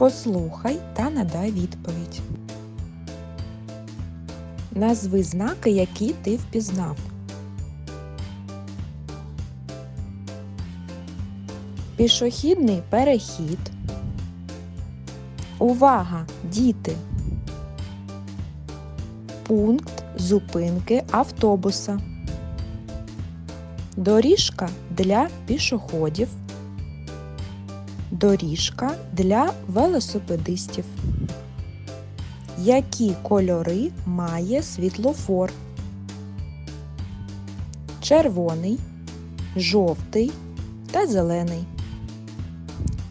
Послухай та надай відповідь. Назви знаки, які ти впізнав. Пішохідний перехід. Увага, діти. Пункт зупинки автобуса. Доріжка для пішоходів. Доріжка для велосипедистів. Які кольори має світлофор? Червоний, жовтий та зелений.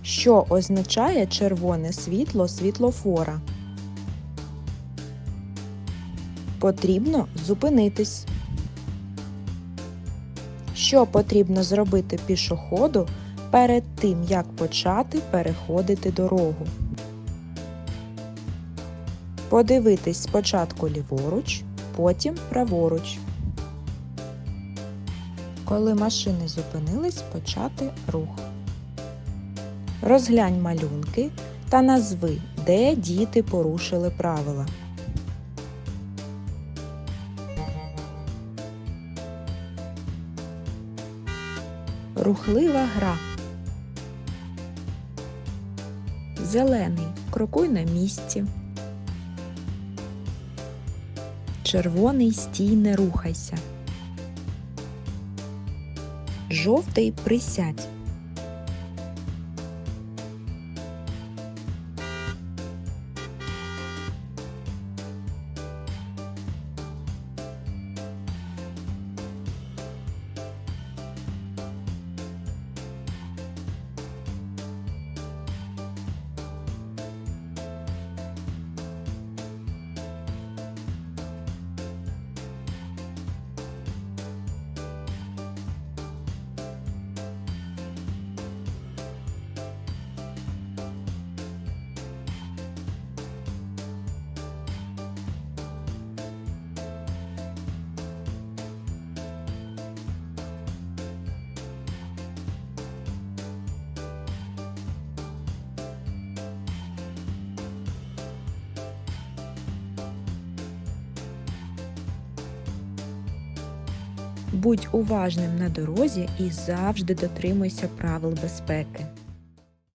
Що означає червоне світло світлофора? Потрібно зупинитись. Що потрібно зробити пішоходу перед тим, як почати переходити дорогу? Подивитись спочатку ліворуч, потім праворуч. Коли машини зупинились, почати рух. Розглянь малюнки та назви, де діти порушили правила. Рухлива гра. Зелений. Крокуй на місці. Червоний стій не рухайся. Жовтий присядь. Будь уважним на дорозі і завжди дотримуйся правил безпеки.